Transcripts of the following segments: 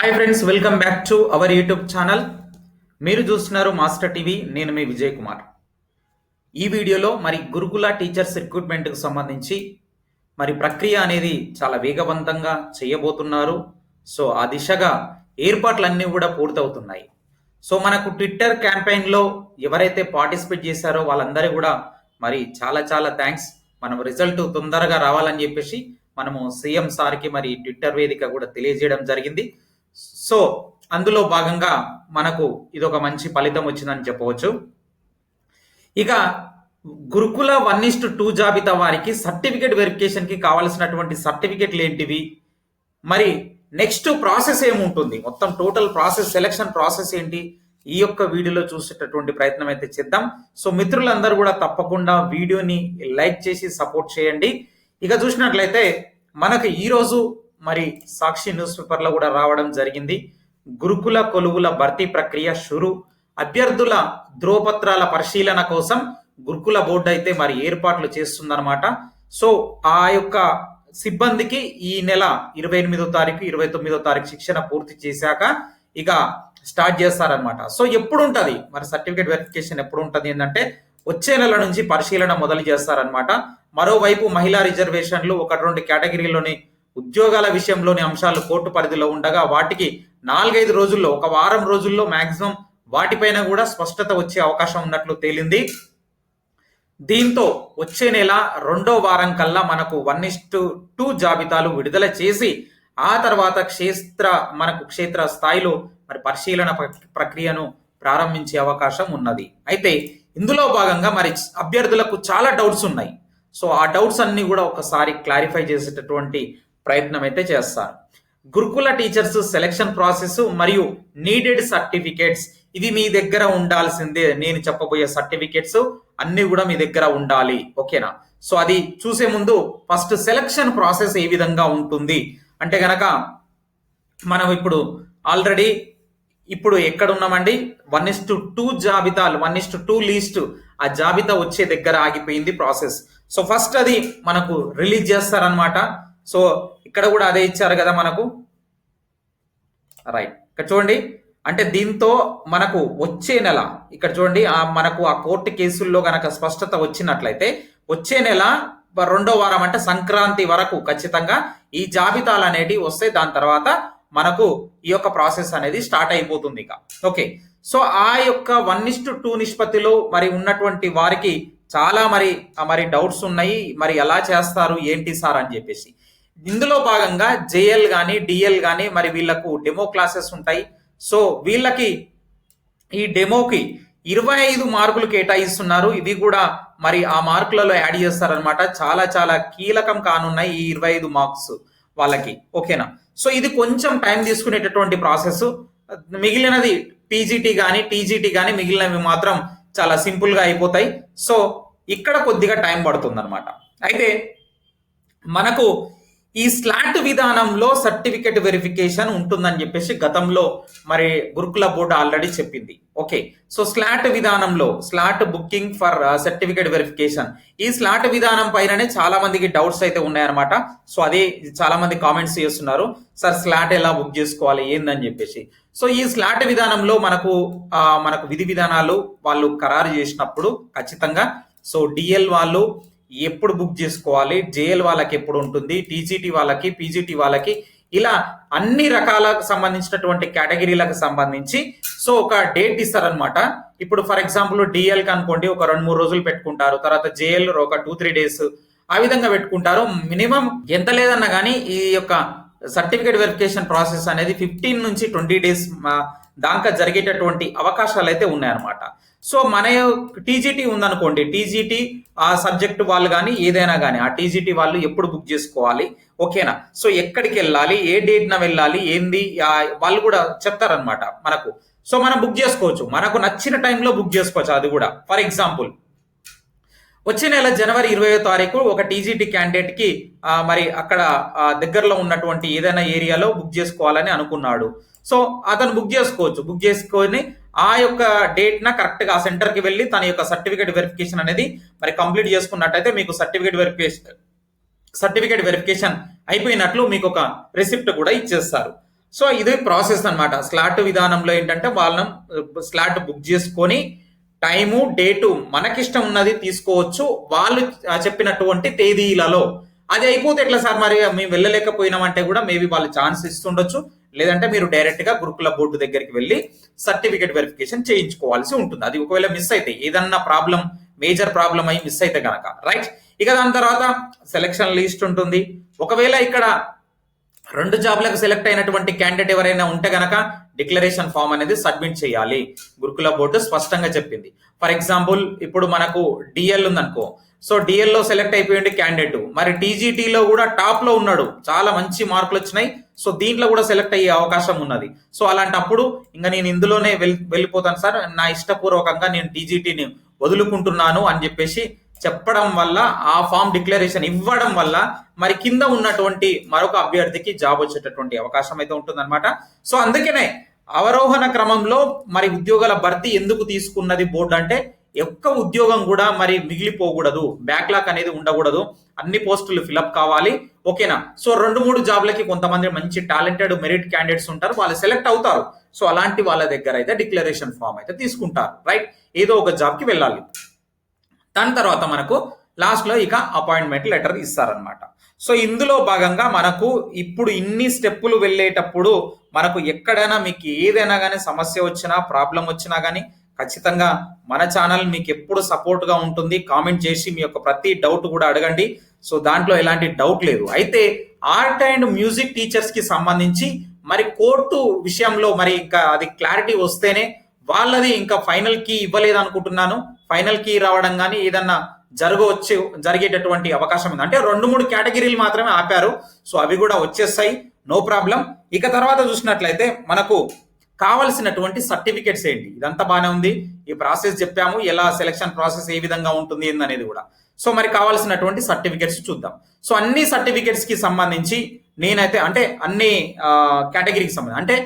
Hi friends welcome back to our YouTube channel మీరు చూస్తున్నారు master TV నేను మీ విజయ్ కుమార్. ఈ వీడియోలో మరి గురుకుల టీచర్స్ రిక్రూట్మెంట్కి సంబంధించి మరి ప్రక్రియ అనేది చాలా వేగవంతంగా చేయబోతున్నారు. సో ఆ దిశగా ఏర్పాట్లన్నీ కూడా పూర్తవుతున్నాయి. సో మనకు ట్విట్టర్ క్యాంపెయిన్లో ఎవరైతే పార్టిసిపేట్ చేశారో వాళ్ళందరూ కూడా మరి చాలా చాలా థ్యాంక్స్ మనం రిజల్ట్ తొందరగా రావాలని చెప్పేసి మనము సీఎం సార్కి మరి ట్విట్టర్ వేదిక కూడా తెలియజేయడం జరిగింది. సో అందులో భాగంగా మనకు ఇది ఒక మంచి ఫలితం వచ్చిందని చెప్పవచ్చు. ఇక గురుకుల వన్ ఇస్ట్ టూ జాబితా వారికి సర్టిఫికేట్ వెరిఫికేషన్కి కావాల్సినటువంటి సర్టిఫికేట్లు ఏంటివి? మరి నెక్స్ట్ ప్రాసెస్ ఏముంటుంది? మొత్తం టోటల్ ప్రాసెస్ సెలక్షన్ ప్రాసెస్ ఏంటి? ఈ యొక్క వీడియోలో చూసేటటువంటి ప్రయత్నం అయితే చేద్దాం. సో మిత్రులందరూ కూడా తప్పకుండా వీడియోని లైక్ చేసి సపోర్ట్ చేయండి. ఇక చూసినట్లయితే మనకు ఈరోజు మరి సాక్షి న్యూస్ పేపర్లో కూడా రావడం జరిగింది. గురుకుల కొలువుల భర్తీ ప్రక్రియ షురు. అభ్యర్థుల ధ్రువపత్రాల పరిశీలన కోసం గురుకుల బోర్డు అయితే మరి ఏర్పాట్లు చేస్తుందన్నమాట. సో ఆ యొక్క సిబ్బందికి ఈ నెల ఇరవై ఎనిమిదో తారీఖు ఇరవై తొమ్మిదో తారీఖు శిక్షణ పూర్తి చేశాక ఇక స్టార్ట్ చేస్తారనమాట సో ఎప్పుడు ఉంటుంది మరి సర్టిఫికేట్ వెరిఫికేషన్ ఎప్పుడు ఉంటుంది ఏంటంటే వచ్చే నెల నుంచి పరిశీలన మొదలు చేస్తారనమాట మరోవైపు మహిళా రిజర్వేషన్లు ఒకటి రెండు కేటగిరీలోని ఉద్యోగాల విషయంలోని అంశాలు కోర్టు పరిధిలో ఉండగా వాటికి నాలుగైదు రోజుల్లో ఒక వారం రోజుల్లో మాక్సిమం వాటిపైన కూడా స్పష్టత వచ్చే అవకాశం ఉన్నట్లు తేలింది. దీంతో వచ్చే నెల రెండో వారం కల్లా మనకు వన్ ఇస్టు టూ జాబితాలు విడుదల చేసి ఆ తర్వాత క్షేత్ర మనకు క్షేత్ర స్థాయిలో మరి పరిశీలన ప్రక్రియను ప్రారంభించే అవకాశం ఉన్నది. అయితే ఇందులో భాగంగా మరి అభ్యర్థులకు చాలా డౌట్స్ ఉన్నాయి. సో ఆ డౌట్స్ అన్ని కూడా ఒకసారి క్లారిఫై చేసేటటువంటి ప్రయత్నం అయితే చేస్తారు గురుకుల టీచర్స్ సెలక్షన్ ప్రాసెస్ మరియు నీడెడ్ సర్టిఫికేట్స్ ఇది మీ దగ్గర ఉండాల్సిందే. నేను చెప్పబోయే సర్టిఫికేట్స్ అన్ని కూడా మీ దగ్గర ఉండాలి. ఓకేనా? సో అది చూసే ముందు ఫస్ట్ సెలక్షన్ ప్రాసెస్ ఏ విధంగా ఉంటుంది? అంటే గనక మనం ఇప్పుడు ఆల్రెడీ ఇప్పుడు ఎక్కడ ఉన్నామండి వన్ ఇస్ టు టూ జాబితాలు one is to two list ఆ జాబితా వచ్చే దగ్గర ఆగిపోయింది ప్రాసెస్ సో ఫస్ట్ అది మనకు రిలీజ్ చేస్తారనమాట సో ఇక్కడ కూడా అదే ఇచ్చారు కదా మనకు. రైట్ ఇక్కడ చూడండి. అంటే దీంతో మనకు వచ్చే నెల ఇక్కడ చూడండి ఆ మనకు ఆ కోర్టు కేసుల్లో కనుక స్పష్టత వచ్చినట్లయితే వచ్చే నెల రెండో వారం అంటే సంక్రాంతి వరకు ఖచ్చితంగా ఈ జాబితాలు అనేటివి వస్తే దాని తర్వాత మనకు ఈ యొక్క ప్రాసెస్ అనేది స్టార్ట్ అయిపోతుంది ఇక. ఓకే సో ఆ యొక్క వన్ ఇస్టు టూ నిష్పత్తిలో మరి ఉన్నటువంటి వారికి చాలా మరి ఆ మరి డౌట్స్ ఉన్నాయి. మరి ఎలా చేస్తారు? ఏంటి సార్? అని చెప్పేసి. ఇందులో భాగంగా జేఎల్ కానీ డిఎల్ కానీ మరి వీళ్ళకు డెమో క్లాసెస్ ఉంటాయి. సో వీళ్ళకి ఈ డెమోకి ఇరవై ఐదు మార్కులు కేటాయిస్తున్నారు. ఇవి కూడా మరి ఆ మార్కులలో యాడ్ చేస్తారనమాట చాలా చాలా కీలకం కానున్నాయి ఈ ఇరవై ఐదు మార్క్స్ వాళ్ళకి. ఓకేనా? సో ఇది కొంచెం టైం తీసుకునేటటువంటి ప్రాసెస్ మిగిలినది పీజీటీ కానీ టీజీటీ కానీ మిగిలినవి మాత్రం చాలా సింపుల్గా అయిపోతాయి. సో ఇక్కడ కొద్దిగా టైం పడుతుంది అయితే మనకు ఈ స్లాట్ విధానంలో సర్టిఫికెట్ వెరిఫికేషన్ ఉంటుందని చెప్పేసి గతంలో మరి గురుకుల బోర్డు ఆల్రెడీ చెప్పింది. ఓకే సో స్లాట్ విధానంలో slot booking for uh, certificate verification ఈ స్లాట్ విధానం పైననే చాలా మందికి డౌట్స్ అయితే ఉన్నాయన్నమాట. సో అదే చాలా మంది కామెంట్స్ చేస్తున్నారు. సార్ స్లాట్ ఎలా బుక్ చేసుకోవాలి? ఏందని చెప్పేసి. సో ఈ స్లాట్ విధానంలో మనకు uh, మనకు విధి విధానాలు వాళ్ళు ఖరారు చేసినప్పుడు ఖచ్చితంగా సో డిఎల్ వాళ్ళు ఎప్పుడు బుక్ చేసుకోవాలి? జేఎల్ వాళ్ళకి ఎప్పుడు ఉంటుంది? టీజీటీ వాళ్ళకి పీజీటీ వాళ్ళకి? ఇలా అన్ని రకాలకు సంబంధించినటువంటి కేటగిరీలకు సంబంధించి సో ఒక డేట్ ఇస్తారనమాట ఇప్పుడు ఫర్ ఎగ్జాంపుల్ డిఎల్కి అనుకోండి ఒక రెండు మూడు రోజులు పెట్టుకుంటారు. తర్వాత జేఎల్ ఒక టూ త్రీ డేస్ ఆ విధంగా పెట్టుకుంటారు. మినిమం ఎంత లేదన్నా కానీ ఈ యొక్క సర్టిఫికేట్ వెరిఫికేషన్ ప్రాసెస్ అనేది ఫిఫ్టీన్ నుంచి ట్వంటీ డేస్ దాకా జరిగేటటువంటి అవకాశాలు అయితే ఉన్నాయన్నమాట. సో మన టీజీటీ ఉందనుకోండి టీజీటీ ఆ సబ్జెక్ట్ వాళ్ళు కానీ ఏదైనా కానీ ఆ టీజీటీ వాళ్ళు ఎప్పుడు బుక్ చేసుకోవాలి? ఓకేనా? సో ఎక్కడికి వెళ్ళాలి? ఏ డేట్న వెళ్ళాలి? ఏంది? వాళ్ళు కూడా చెప్తారనమాట మనకు. సో మనం బుక్ చేసుకోవచ్చు. మనకు నచ్చిన టైంలో బుక్ చేసుకోవచ్చు అది కూడా. ఫర్ ఎగ్జాంపుల్ వచ్చే నెల జనవరి ఇరవయో తారీఖు ఒక టీజీటీ క్యాండిడేట్కి మరి అక్కడ దగ్గరలో ఉన్నటువంటి ఏదైనా ఏరియాలో బుక్ చేసుకోవాలని అనుకున్నాడు. సో అతను బుక్ చేసుకోవచ్చు. బుక్ చేసుకొని ఆ యొక్క డేట్ న కరెక్ట్గా ఆ సెంటర్కి వెళ్ళి తన యొక్క సర్టిఫికేట్ వెరిఫికేషన్ అనేది మరి కంప్లీట్ చేసుకున్నట్టయితే మీకు సర్టిఫికేట్ వెరిఫికేషన్ సర్టిఫికేట్ వెరిఫికేషన్ అయిపోయినట్లు మీకు ఒక రిసిప్ట్ కూడా ఇచ్చేస్తారు. సో ఇది ప్రాసెస్ అనమాట స్లాట్ విధానంలో ఏంటంటే వాళ్ళని స్లాట్ బుక్ చేసుకొని టైము డేటు మనకిష్టం ఉన్నది తీసుకోవచ్చు. వాళ్ళు చెప్పినటువంటి తేదీలలో. అది అయిపోతే ఎట్లా సార్ మరి? మేము వెళ్ళలేకపోయినామంటే కూడా మేబీ వాళ్ళు ఛాన్స్ ఇస్తుండొచ్చు. లేదంటే మీరు డైరెక్ట్గా గురుకుల బోర్డు దగ్గరికి వెళ్ళి సర్టిఫికేట్ వెరిఫికేషన్ చేయించుకోవాల్సి ఉంటుంది. అది ఒకవేళ మిస్ అయితే ఏదన్నా ప్రాబ్లం మేజర్ ప్రాబ్లం అయి మిస్ అయితే కనుక రైట్? ఇక దాని తర్వాత సెలక్షన్ లిస్ట్ ఉంటుంది. ఒకవేళ ఇక్కడ రెండు జాబ్లకు సెలెక్ట్ అయినటువంటి క్యాండిడేట్ ఎవరైనా ఉంటే గనక డిక్లరేషన్ ఫామ్ అనేది సబ్మిట్ చేయాలి. గురుకుల బోర్డు స్పష్టంగా చెప్పింది. ఫర్ ఎగ్జాంపుల్ ఇప్పుడు మనకు డిఎల్ ఉందనుకో. సో డిఎల్లో సెలెక్ట్ అయిపోయింది క్యాండిడేట్ మరి టీజీటీలో కూడా టాప్లో ఉన్నాడు. చాలా మంచి మార్కులు వచ్చినాయి. సో దీంట్లో కూడా సెలెక్ట్ అయ్యే అవకాశం ఉన్నది. సో అలాంటప్పుడు ఇంకా నేను ఇందులోనే వెళ్ళి వెళ్ళిపోతాను సార్. నా ఇష్టపూర్వకంగా నేను టీజీటీని వదులుకుంటున్నాను అని చెప్పేసి చెప్పడం వల్ల ఆ ఫామ్ డిక్లరేషన్ ఇవ్వడం వల్ల మరి కింద ఉన్నటువంటి మరొక అభ్యర్థికి జాబ్ వచ్చేటటువంటి అవకాశం అయితే ఉంటుందన్నమాట. సో అందుకనే అవరోహణ క్రమంలో మరి ఉద్యోగాల భర్తీ ఎందుకు తీసుకున్నది బోర్డు అంటే ఒక్క ఉద్యోగం కూడా మరి మిగిలిపోకూడదు. బ్యాక్లాక్ అనేది ఉండకూడదు. అన్ని పోస్టులు ఫిలప్ కావాలి. ఓకేనా? సో రెండు మూడు జాబ్లకి కొంతమంది మంచి టాలెంటెడ్ మెరిట్ క్యాండిడేట్స్ ఉంటారు. వాళ్ళు సెలెక్ట్ అవుతారు. సో అలాంటి వాళ్ళ దగ్గర అయితే డిక్లరేషన్ ఫామ్ అయితే తీసుకుంటారు. రైట్ ఏదో ఒక జాబ్కి వెళ్ళాలి. దాని తర్వాత మనకు లాస్ట్లో ఇక అపాయింట్మెంట్ లెటర్ ఇస్తారనమాట సో ఇందులో భాగంగా మనకు ఇప్పుడు ఇన్ని స్టెప్పులు వెళ్ళేటప్పుడు మనకు ఎక్కడైనా మీకు ఏదైనా కానీ సమస్య వచ్చినా ప్రాబ్లం వచ్చినా కానీ ఖచ్చితంగా మన ఛానల్ మీకు ఎప్పుడు సపోర్ట్గా ఉంటుంది. కామెంట్ చేసి మీ యొక్క ప్రతి డౌట్ కూడా అడగండి. సో దాంట్లో ఎలాంటి డౌట్ లేదు. అయితే ఆర్ట్ అండ్ మ్యూజిక్ టీచర్స్కి సంబంధించి మరి కోర్టు విషయంలో మరి ఇంకా అది క్లారిటీ వస్తేనే వాళ్ళది ఇంకా ఫైనల్కి ఇవ్వలేదు అనుకుంటున్నాను ఫైనల్కి రావడం కానీ ఏదన్నా జరగవచ్చు జరిగేటటువంటి అవకాశం ఉంది. అంటే రెండు మూడు కేటగిరీలు మాత్రమే ఆపారు. సో అవి కూడా వచ్చేస్తాయి. No problem. ఇక తర్వాత చూసినట్లయితే మనకు కావలసినటువంటి సర్టిఫికేట్స్ ఏంటి? ఇదంతా బాగానే ఉంది. ఈ ప్రాసెస్ చెప్పాము. ఎలా సెలక్షన్ ప్రాసెస్ ఏ విధంగా ఉంటుంది అనేది కూడా. సో మరి కావాల్సినటువంటి సర్టిఫికేట్స్ చూద్దాం. సో అన్ని సర్టిఫికేట్స్కి సంబంధించి నేనైతే అంటే అన్ని కేటగిరీకి సంబంధించి అంటే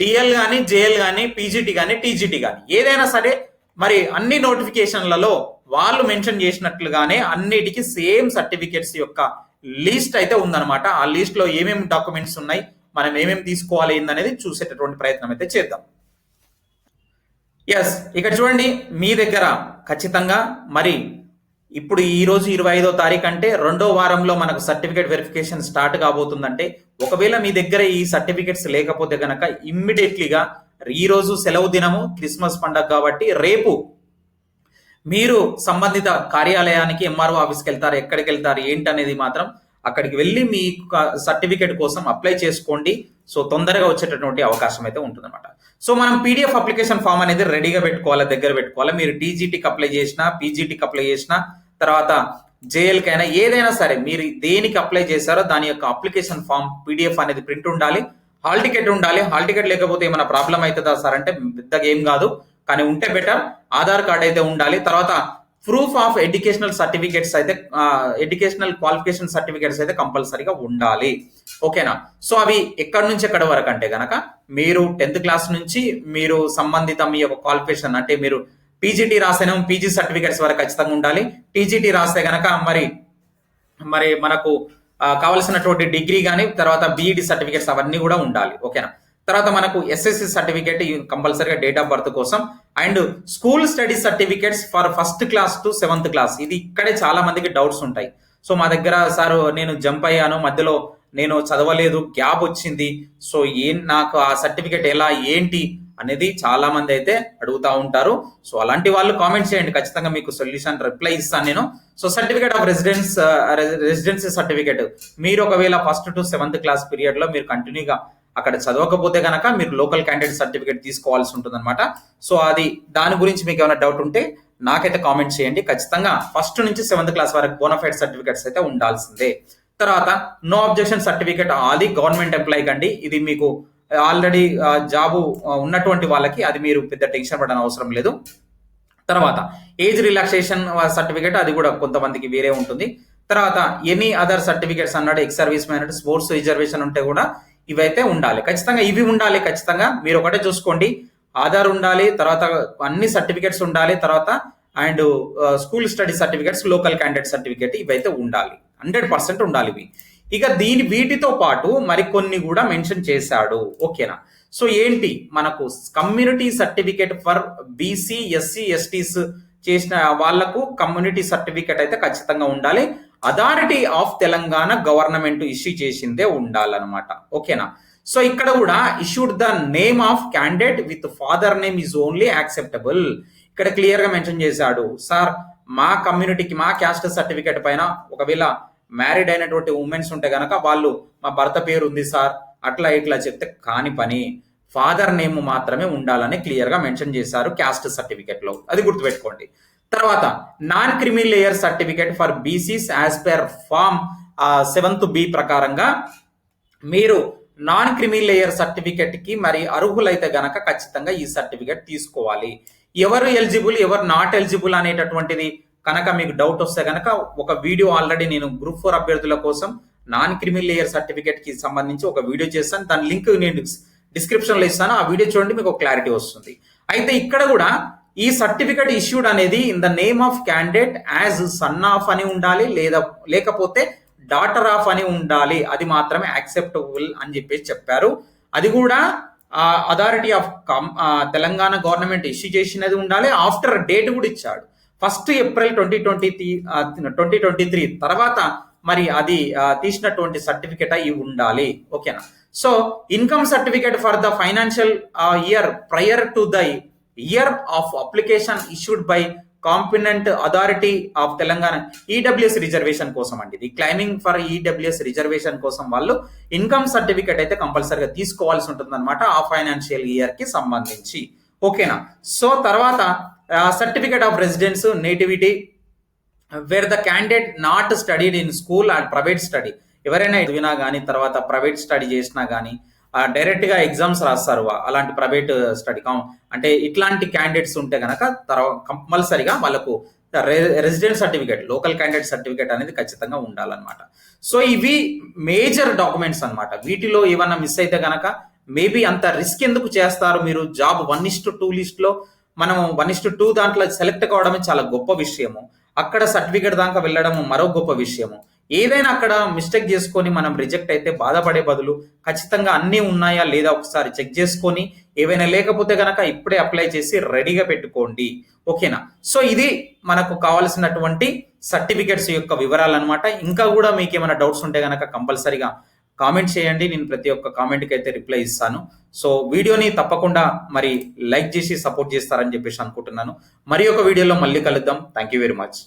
డిఎల్ కానీ జేఎల్ కానీ పీజీటీ కానీ టీజీటీ కానీ ఏదైనా సరే మరి అన్ని నోటిఫికేషన్లలో వాళ్ళు మెన్షన్ చేసినట్లుగానే అన్నిటికీ సేమ్ సర్టిఫికేట్స్ యొక్క లిస్ట్ అయితే ఉందన్నమాట. ఆ లిస్ట్లో ఏమేమి డాక్యుమెంట్స్ ఉన్నాయి మనం ఏమేమి తీసుకోవాలి ఏందనేది చూసేటటువంటి ప్రయత్నం అయితే చేద్దాం. ఎస్ ఇక్కడ చూడండి మీ దగ్గర ఖచ్చితంగా మరి ఇప్పుడు ఈ రోజు ఇరవై ఐదో తారీఖు అంటే రెండో వారంలో మనకు సర్టిఫికేట్ వెరిఫికేషన్ స్టార్ట్ కాబోతుందంటే ఒకవేళ మీ దగ్గర ఈ సర్టిఫికేట్స్ లేకపోతే కనుక ఇమ్మీడియట్లీగా ఈ రోజు సెలవు దినము క్రిస్మస్ పండగ కాబట్టి రేపు మీరు సంబంధిత కార్యాలయానికి ఎంఆర్ఓ ఆఫీస్కి వెళ్తారు ఎక్కడికి వెళ్తారు ఏంటనేది మాత్రం అక్కడికి వెళ్ళి మీ సర్టిఫికేట్ కోసం అప్లై చేసుకోండి. సో తొందరగా వచ్చేటటువంటి అవకాశం అయితే ఉంటుందన్నమాట. సో మనం పీడిఎఫ్ అప్లికేషన్ ఫామ్ అనేది రెడీగా పెట్టుకోవాలి దగ్గర పెట్టుకోవాలి? మీరు టీజీటీకి అప్లై చేసినా పీజీటీకి అప్లై చేసినా తర్వాత జేఎల్కి అయినా ఏదైనా సరే మీరు దేనికి అప్లై చేశారో దాని యొక్క అప్లికేషన్ ఫామ్ పీడిఎఫ్ అనేది ప్రింట్ ఉండాలి. హాల్ టికెట్ ఉండాలి. హాల్ టికెట్ లేకపోతే ఏమైనా ప్రాబ్లం అవుతుందా సార్? అంటే పెద్దగా ఏం కాదు. కానీ ఉంటే బెటర్. ఆధార్ కార్డ్ అయితే ఉండాలి. తర్వాత ప్రూఫ్ ఆఫ్ ఎడ్యుకేషనల్ సర్టిఫికేట్స్ అయితే ఎడ్యుకేషనల్ క్వాలిఫికేషన్ సర్టిఫికేట్స్ అయితే కంపల్సరీగా ఉండాలి. ఓకేనా? సో అవి ఎక్కడి నుంచి ఎక్కడి వరకు అంటే గనక మీరు టెన్త్ క్లాస్ నుంచి మీరు సంబంధిత మీ యొక్క క్వాలిఫికేషన్ అంటే మీరు పీజీటీ రాసేనే పీజీ సర్టిఫికేట్స్ వరకు ఖచ్చితంగా ఉండాలి. టీజీటీ రాస్తే గనక మరి మరి మనకు కావలసినటువంటి డిగ్రీ కానీ తర్వాత బీఈడి సర్టిఫికేట్స్ అవన్నీ కూడా ఉండాలి. ఓకేనా? తర్వాత మనకు ఎస్ఎస్సి సర్టిఫికేట్ కంపల్సరీగా డేట్ ఆఫ్ బర్త్ కోసం. And school study certificates for first class to seventh class. ఇది ఇక్కడే చాలా మందికి డౌట్స్ ఉంటాయి. సో మా దగ్గర సార్ నేను జంప్ అయ్యాను. మధ్యలో నేను చదవలేదు. గ్యాప్ వచ్చింది. సో ఏం నాకు ఆ సర్టిఫికేట్ ఎలా? ఏంటి? అనేది చాలా మంది అయితే అడుగుతా ఉంటారు. సో అలాంటి వాళ్ళు కామెంట్ చేయండి. ఖచ్చితంగా మీకు సొల్యూషన్ రిప్లై ఇస్తాను నేను. So certificate of residence residency certificate మీరు ఒకవేళ ఫస్ట్ టు సెవెంత్ క్లాస్ పీరియడ్లో మీరు కంటిన్యూగా అక్కడ చదవకపోతే కనుక మీరు లోకల్ క్యాండిడేట్ సర్టిఫికేట్ తీసుకోవాల్సి ఉంటుంది అనమాట సో అది దాని గురించి మీకు ఏమైనా డౌట్ ఉంటే నాకైతే కామెంట్ చేయండి. ఖచ్చితంగా ఫస్ట్ నుంచి సెవెంత్ క్లాస్ వరకు బోనఫైడ్ సర్టిఫికేట్స్ అయితే ఉండాల్సిందే. తర్వాత నో అబ్జెక్షన్ సర్టిఫికేట్ అది గవర్నమెంట్ ఎంప్లాయీ కండి. ఇది మీకు ఆల్రెడీ జాబు ఉన్నటువంటి వాళ్ళకి అది మీరు పెద్ద టెన్షన్ పడని అవసరం లేదు. తర్వాత ఏజ్ రిలాక్సేషన్ సర్టిఫికేట్ అది కూడా కొంతమందికి వేరే ఉంటుంది. తర్వాత ఎనీ అదర్ సర్టిఫికేట్స్ అన్నాడు ex service man sports reservation ఉంటే కూడా ఇవైతే ఉండాలి. ఖచ్చితంగా ఇవి ఉండాలి ఖచ్చితంగా మీరు ఒకటే చూసుకోండి. ఆధార్ ఉండాలి తర్వాత అన్ని సర్టిఫికేట్స్ ఉండాలి తర్వాత and school study certificates local candidate certificate ఇవైతే ఉండాలి. హండ్రెడ్ పర్సెంట్ ఉండాలి ఇవి. ఇక దీని వీటితో పాటు మరికొన్ని కూడా మెన్షన్ చేశాడు. ఓకేనా? సో ఏంటి? మనకు community certificate for BC SC STs చేసిన వాళ్ళకు కమ్యూనిటీ సర్టిఫికేట్ అయితే ఖచ్చితంగా ఉండాలి. Authority of Telangana government issue చేసిందే ఉండాలన్నమాట. ఓకేనా? సో ఇక్కడ కూడా issued the name of candidate with father name is only acceptable. ఇక్కడ క్లియర్గా మెన్షన్ చేశాడు. సార్ మా కమ్యూనిటీకి మా క్యాస్ట్ సర్టిఫికేట్ పైన ఒకవేళ మ్యారీడ్ అయినటువంటి ఉమెన్స్ ఉంటే గనక వాళ్ళు మా భర్త పేరు ఉంది సార్ అట్లా ఇట్లా చెప్తే కాని పని. ఫాదర్ నేమ్ మాత్రమే ఉండాలని క్లియర్గా మెన్షన్ చేశారు క్యాస్ట్ సర్టిఫికెట్లో అది గుర్తుపెట్టుకోండి. తర్వాత non creamy layer certificate for BCs as per form seventh B ప్రకారంగా మీరు నాన్ క్రిమి లేయర్ సర్టిఫికెట్కి మరి అర్హులైతే గనక ఖచ్చితంగా ఈ సర్టిఫికేట్ తీసుకోవాలి. ఎవరు ఎలిజిబుల్ ఎవరు నాట్ ఎలిజిబుల్ అనేటటువంటిది కనుక మీకు డౌట్ వస్తే కనుక ఒక వీడియో ఆల్రెడీ నేను గ్రూప్ ఫోర్ అభ్యర్థుల కోసం నాన్ క్రిమినల్ లేయర్ సర్టిఫికేట్కి సంబంధించి ఒక వీడియో చేస్తాను. దాని లింక్ నేను డిస్క్రిప్షన్లో ఇస్తాను. ఆ వీడియో చూడండి మీకు క్లారిటీ వస్తుంది. అయితే ఇక్కడ కూడా ఈ సర్టిఫికేట్ ఇష్యూడ్ అనేది in the name of candidate as son of అని ఉండాలి లేదా లేకపోతే డాటర్ ఆఫ్ అని ఉండాలి. అది మాత్రమే యాక్సెప్టబుల్ అని చెప్పేసి చెప్పారు. అది కూడా authority of Telangana government issue చేసినది ఉండాలి. ఆఫ్టర్ డేట్ కూడా ఇచ్చాడు. First April twenty twenty twenty twenty three తర్వాత మరి అది తీసినటువంటి సర్టిఫికేట్ అయి ఉండాలి. ఓకేనా? So income certificate for the financial year prior to the year of application issued by competent authority of Telangana EWS reservation కోసం అండి ఇది. క్లైమింగ్ ఫర్ ఈడబ్ల్యూఎస్ రిజర్వేషన్ కోసం వాళ్ళు ఇన్కమ్ సర్టిఫికేట్ అయితే కంపల్సరీగా తీసుకోవాల్సి ఉంటుంది అనమాట ఆ ఫైనాన్షియల్ ఇయర్కి సంబంధించి. ఓకేనా? సో తర్వాత certificate of residence nativity where the candidate not studied in school and private study ఎవరైనా చదివినా కానీ తర్వాత ప్రైవేట్ స్టడీ చేసినా కానీ డైరెక్ట్గా ఎగ్జామ్స్ రాస్తారు. అలాంటి ప్రైవేట్ స్టడీ అంటే ఇట్లాంటి క్యాండిడేట్స్ ఉంటే కనుక తర్వాత కంపల్సరిగా వాళ్ళకు resident certificate local candidate certificate అనేది ఖచ్చితంగా ఉండాలన్నమాట. సో ఇవి మేజర్ డాక్యుమెంట్స్ అనమాట వీటిలో ఏమన్నా మిస్ అయితే కనుక మేబీ అంత రిస్క్ ఎందుకు చేస్తారు మీరు జాబ్ వన్ ఇస్ట్ టూ లిస్ట్లో మనం వన్ ఇస్ట్ టూ దాంట్లో సెలెక్ట్ కావడమే చాలా గొప్ప విషయము. అక్కడ సర్టిఫికేట్ దాకా వెళ్ళడం మరో గొప్ప విషయము. ఏదైనా అక్కడ మిస్టేక్ చేసుకొని మనం రిజెక్ట్ అయితే బాధపడే బదులు ఖచ్చితంగా అన్నీ ఉన్నాయా లేదా ఒకసారి చెక్ చేసుకొని ఏవైనా లేకపోతే కనుక ఇప్పుడే అప్లై చేసి రెడీగా పెట్టుకోండి. ఓకేనా? సో ఇది మనకు కావాల్సినటువంటి సర్టిఫికెట్స్ యొక్క వివరాలు అనమాట ఇంకా కూడా మీకు ఏమైనా డౌట్స్ ఉంటే కనుక కంపల్సరీగా కామెంట్ చేయండి నేను ప్రతి ఒక్క కామెంట్కి అయితే రిప్లై ఇస్తాను. సో వీడియోని తప్పకుండా మరి లైక్ చేసి సపోర్ట్ చేస్తారని చెప్పేసి అనుకుంటున్నాను. మరి ఒక వీడియోలో మళ్ళీ కలుద్దాం. Thank you very much